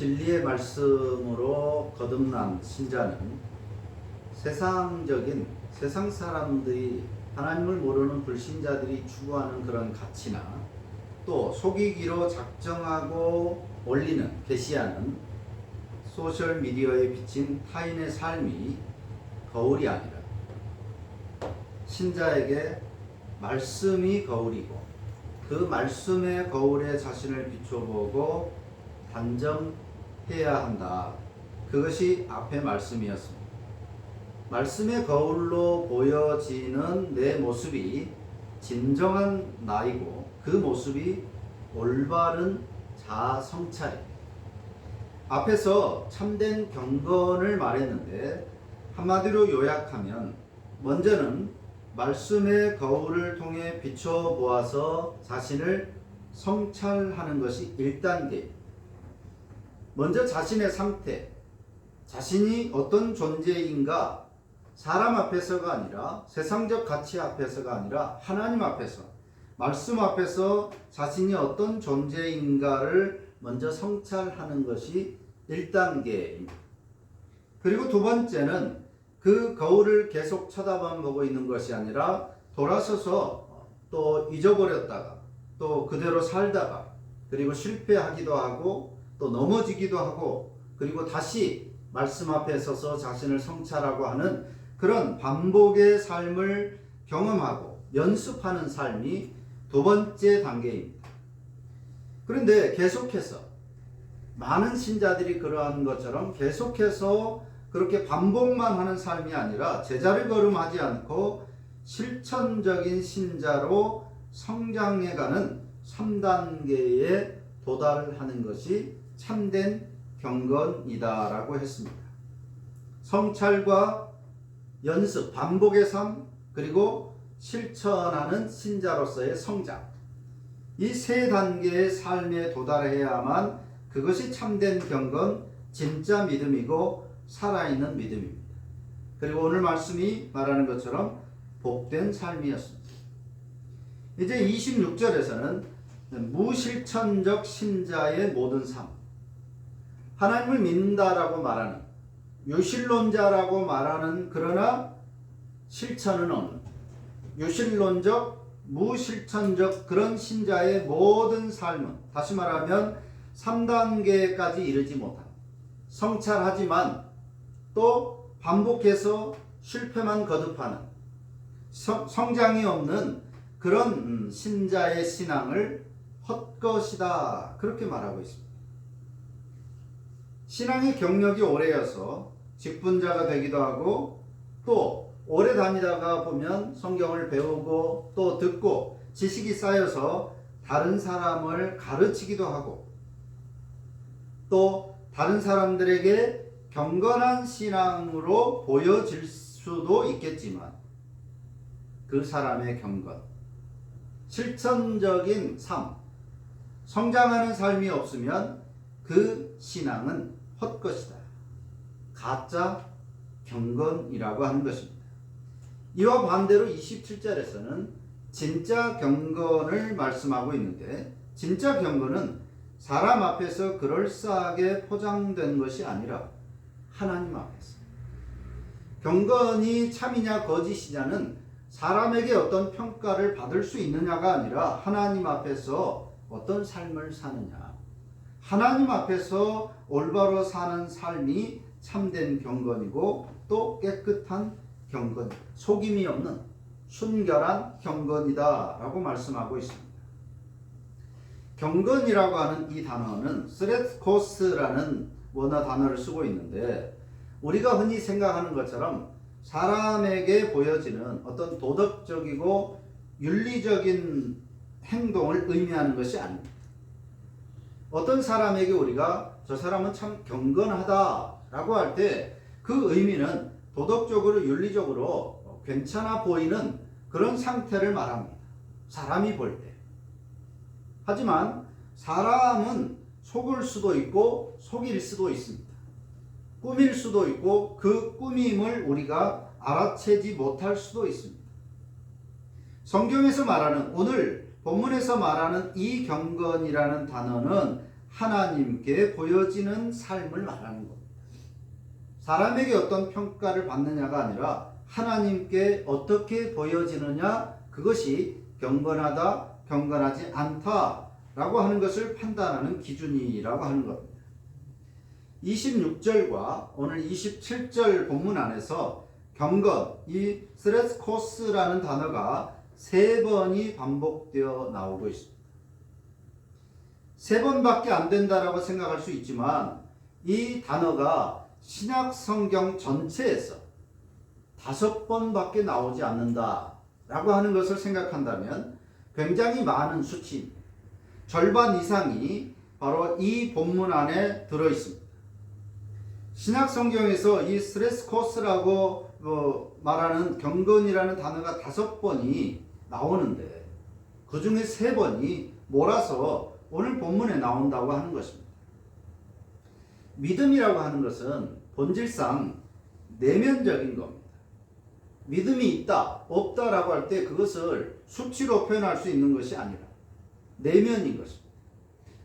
진리의 말씀으로 거듭난 신자는 세상적인 세상 사람들이 하나님을 모르는 불신자들이 추구하는 그런 가치나 또 속이기로 작정하고 올리는 게시하는 소셜 미디어에 비친 타인의 삶이 거울이 아니라 신자에게 말씀이 거울이고 그 말씀의 거울에 자신을 비춰보고 단정 해야 한다. 그것이 앞의 말씀이었습니다. 말씀의 거울로 보여지는 내 모습이 진정한 나이고 그 모습이 올바른 자아 성찰입니다. 앞에서 참된 경건을 말했는데 한마디로 요약하면 먼저는 말씀의 거울을 통해 비춰보아서 자신을 성찰하는 것이 1단계. 먼저 자신의 상태, 자신이 어떤 존재인가 사람 앞에서가 아니라 세상적 가치 앞에서가 아니라 하나님 앞에서 말씀 앞에서 자신이 어떤 존재인가를 먼저 성찰하는 것이 1단계입니다. 그리고 두 번째는 그 거울을 계속 쳐다만 보고 있는 것이 아니라 돌아서서 또 잊어버렸다가 또 그대로 살다가 그리고 실패하기도 하고 또 넘어지기도 하고 그리고 다시 말씀 앞에 서서 자신을 성찰하고 하는 그런 반복의 삶을 경험하고 연습하는 삶이 두 번째 단계입니다. 그런데 계속해서 많은 신자들이 그러한 것처럼 계속해서 그렇게 반복만 하는 삶이 아니라 제자를 걸음하지 않고 실천적인 신자로 성장해가는 3단계에 도달하는 것이 참된 경건이다라고 했습니다. 성찰과 연습, 반복의 삶, 그리고 실천하는 신자로서의 성장. 이 세 단계의 삶에 도달해야만 그것이 참된 경건, 진짜 믿음이고 살아있는 믿음입니다. 그리고 오늘 말씀이 말하는 것처럼 복된 삶이었습니다. 이제 26절에서는 무실천적 신자의 모든 삶. 하나님을 믿는다라고 말하는 유실론자라고 말하는 그러나 실천은 없는 유실론적 무실천적 그런 신자의 모든 삶은 다시 말하면 3단계까지 이르지 못한 성찰하지만 또 반복해서 실패만 거듭하는 성, 성장이 없는 그런 음, 신자의 신앙을 헛것이다 그렇게 말하고 있습니다. 신앙의 경력이 오래여서 직분자가 되기도 하고 또 오래 다니다가 보면 성경을 배우고 또 듣고 지식이 쌓여서 다른 사람을 가르치기도 하고 또 다른 사람들에게 경건한 신앙으로 보여질 수도 있겠지만 그 사람의 경건, 실천적인 삶, 성장하는 삶이 없으면 그 신앙은 헛것이다. 가짜 경건이라고 하는 것입니다. 이와 반대로 27절에서는 진짜 경건을 말씀하고 있는데 진짜 경건은 사람 앞에서 그럴싸하게 포장된 것이 아니라 하나님 앞에서 경건이 참이냐 거짓이냐는 사람에게 어떤 평가를 받을 수 있느냐가 아니라 하나님 앞에서 어떤 삶을 사느냐 하나님 앞에서 올바로 사는 삶이 참된 경건이고 또 깨끗한 경건, 속임이 없는 순결한 경건이다라고 말씀하고 있습니다. 경건이라고 하는 이 단어는 스레코스라는 원어 단어를 쓰고 있는데 우리가 흔히 생각하는 것처럼 사람에게 보여지는 어떤 도덕적이고 윤리적인 행동을 의미하는 것이 아닙니다. 어떤 사람에게 우리가 저 사람은 참 경건하다라고 할 때 그 의미는 도덕적으로 윤리적으로 괜찮아 보이는 그런 상태를 말합니다. 사람이 볼 때. 하지만 사람은 속을 수도 있고 속일 수도 있습니다. 꾸밀 수도 있고 그 꾸밈을 우리가 알아채지 못할 수도 있습니다. 성경에서 말하는 오늘 본문에서 말하는 이 경건이라는 단어는 하나님께 보여지는 삶을 말하는 겁니다. 사람에게 어떤 평가를 받느냐가 아니라 하나님께 어떻게 보여지느냐 그것이 경건하다, 경건하지 않다라고 하는 것을 판단하는 기준이라고 하는 겁니다. 26절과 오늘 27절 본문 안에서 경건, 이 스레스코스라는 단어가 세 번이 반복되어 나오고 있습니다. 세 번밖에 안 된다라고 생각할 수 있지만 이 단어가 신약 성경 전체에서 다섯 번밖에 나오지 않는다라고 하는 것을 생각한다면 굉장히 많은 수치입니다. 절반 이상이 바로 이 본문 안에 들어 있습니다. 신약 성경에서 이 스트레스 코스라고 어, 말하는 경건이라는 단어가 다섯 번이 나오는데 그 중에 세 번이 몰아서 오늘 본문에 나온다고 하는 것입니다. 믿음이라고 하는 것은 본질상 내면적인 겁니다. 믿음이 있다, 없다라고 할 때 그것을 수치로 표현할 수 있는 것이 아니라 내면인 것입니다.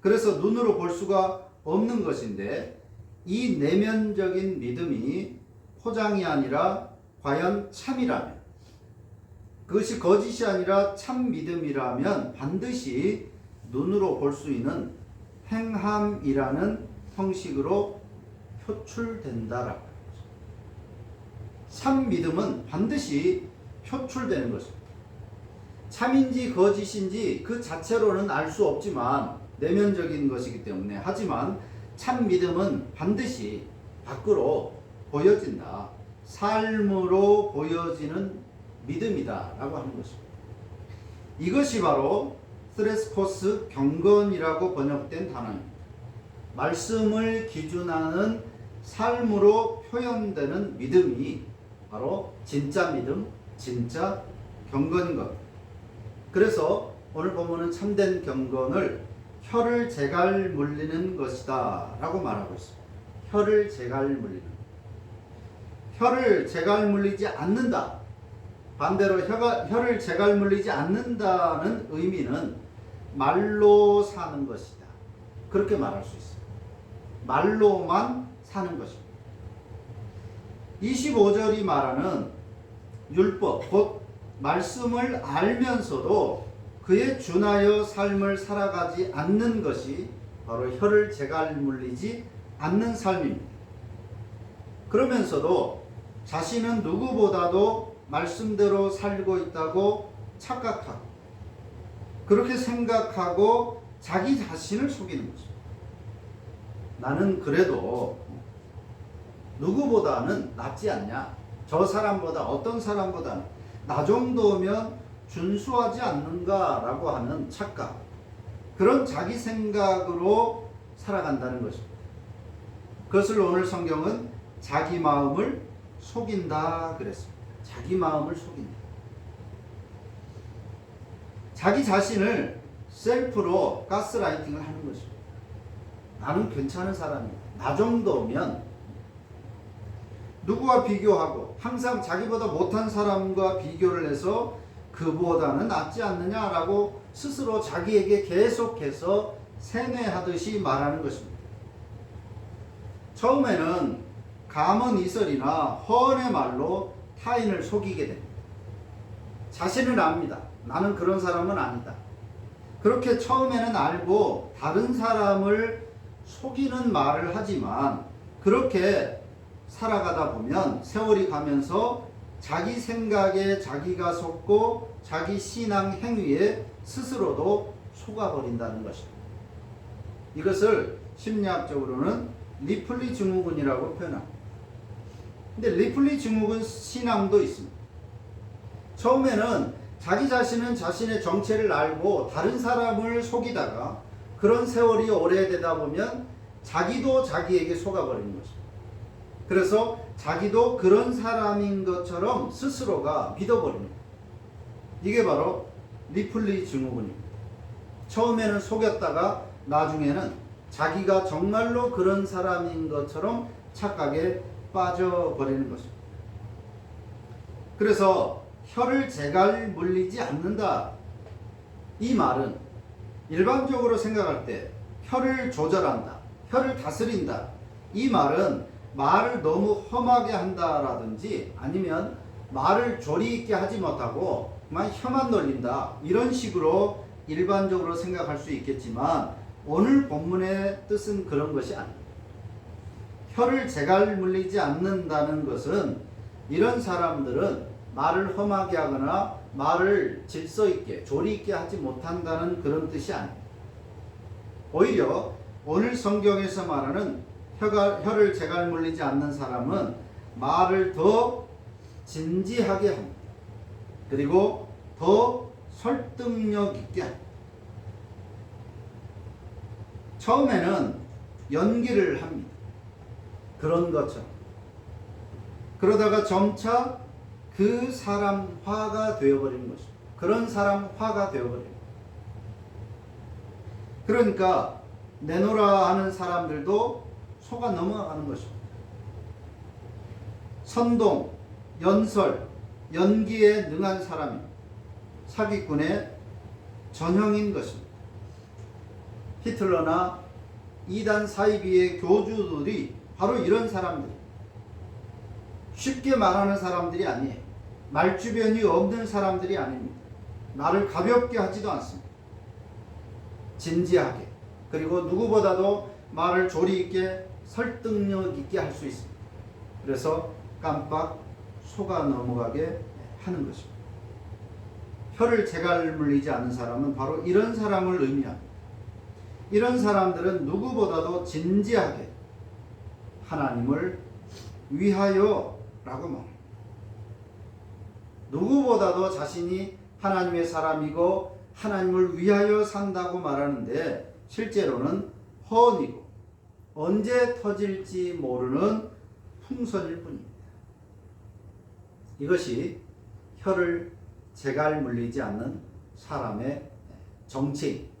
그래서 눈으로 볼 수가 없는 것인데 이 내면적인 믿음이 포장이 아니라 과연 참이라면 그것이 거짓이 아니라 참 믿음이라면 반드시 눈으로 볼 수 있는 행함이라는 형식으로 표출된다라고. 참 믿음은 반드시 표출되는 것입니다. 참인지 거짓인지 그 자체로는 알 수 없지만 내면적인 것이기 때문에 하지만 참 믿음은 반드시 밖으로 보여진다. 삶으로 보여지는 믿음이다라고 하는 것입니다. 이것이 바로 스트레스코스 경건이라고 번역된 단어입니다. 말씀을 기준하는 삶으로 표현되는 믿음이 바로 진짜 믿음, 진짜 경건인 겁니다. 그래서 오늘 본문은 참된 경건을 혀를 제갈 물리는 것이다 라고 말하고 있습니다. 혀를 제갈 물리는 혀를 제갈 물리지 않는다. 반대로 혀가, 혀를 제갈 물리지 않는다는 의미는 말로 사는 것이다. 그렇게 말할 수 있어요. 말로만 사는 것입니다. 25절이 말하는 율법, 곧 말씀을 알면서도 그에 준하여 삶을 살아가지 않는 것이 바로 혀를 제갈 물리지 않는 삶입니다. 그러면서도 자신은 누구보다도 말씀대로 살고 있다고 착각하고 그렇게 생각하고 자기 자신을 속이는 거죠. 나는 그래도 누구보다는 낫지 않냐? 저 사람보다 어떤 사람보다는 나 정도면 준수하지 않는가라고 하는 착각. 그런 자기 생각으로 살아간다는 것입니다. 그것을 오늘 성경은 자기 마음을 속인다 그랬습니다. 자기 마음을 속인다. 자기 자신을 셀프로 가스라이팅을 하는 것입니다. 나는 괜찮은 사람이다. 나 정도면 누구와 비교하고 항상 자기보다 못한 사람과 비교를 해서 그보다는 낫지 않느냐라고 스스로 자기에게 계속해서 세뇌하듯이 말하는 것입니다. 처음에는 감언 이설이나 허언의 말로 타인을 속이게 됩니다. 자신은 압니다. 나는 그런 사람은 아니다. 그렇게 처음에는 알고 다른 사람을 속이는 말을 하지만 그렇게 살아가다 보면 세월이 가면서 자기 생각에 자기가 속고 자기 신앙 행위에 스스로도 속아버린다는 것입니다. 이것을 심리학적으로는 리플리 증후군이라고 표현합니다. 근데 리플리 증후군 신앙도 있습니다. 처음에는 자기 자신은 자신의 정체를 알고 다른 사람을 속이다가 그런 세월이 오래되다 보면 자기도 자기에게 속아버리는 것입니다. 그래서 자기도 그런 사람인 것처럼 스스로가 믿어버립니다. 이게 바로 리플리 증후군입니다. 처음에는 속였다가 나중에는 자기가 정말로 그런 사람인 것처럼 착각에 빠져버리는 것입니다. 그래서 혀를 제갈 물리지 않는다. 이 말은 일반적으로 생각할 때 혀를 조절한다. 혀를 다스린다. 이 말은 말을 너무 험하게 한다라든지 아니면 말을 조리 있게 하지 못하고 그만 혀만 놀린다. 이런 식으로 일반적으로 생각할 수 있겠지만 오늘 본문의 뜻은 그런 것이 아닙니다. 혀를 제갈 물리지 않는다는 것은 이런 사람들은 말을 험하게 하거나 말을 질서 있게 조리 있게 하지 못한다는 그런 뜻이 아닙니다. 오히려 오늘 성경에서 말하는 혀가, 혀를 제갈 물리지 않는 사람은 말을 더 진지하게 합니다. 그리고 더 설득력 있게 합니다. 처음에는 연기를 합니다. 그런 것처럼. 그러다가 점차 그 사람 화가 되어버리는 것입니다. 그런 사람 화가 되어버립니다. 그러니까 내노라 하는 사람들도 속아 넘어가는 것입니다. 선동, 연설, 연기에 능한 사람이 사기꾼의 전형인 것입니다. 히틀러나 이단 사이비의 교주들이 바로 이런 사람들. 쉽게 말하는 사람들이 아니에요. 말주변이 없는 사람들이 아닙니다. 나를 가볍게 하지도 않습니다. 진지하게 그리고 누구보다도 말을 조리 있게 설득력 있게 할 수 있습니다. 그래서 깜빡 속아 넘어가게 하는 것입니다. 혀를 제갈 물리지 않는 사람은 바로 이런 사람을 의미합니다. 이런 사람들은 누구보다도 진지하게 하나님을 위하여 라고 말합니다. 누구보다도 자신이 하나님의 사람이고 하나님을 위하여 산다고 말하는데 실제로는 허언이고 언제 터질지 모르는 풍선일 뿐입니다. 이것이 혀를 제갈 물리지 않는 사람의 정체입니다.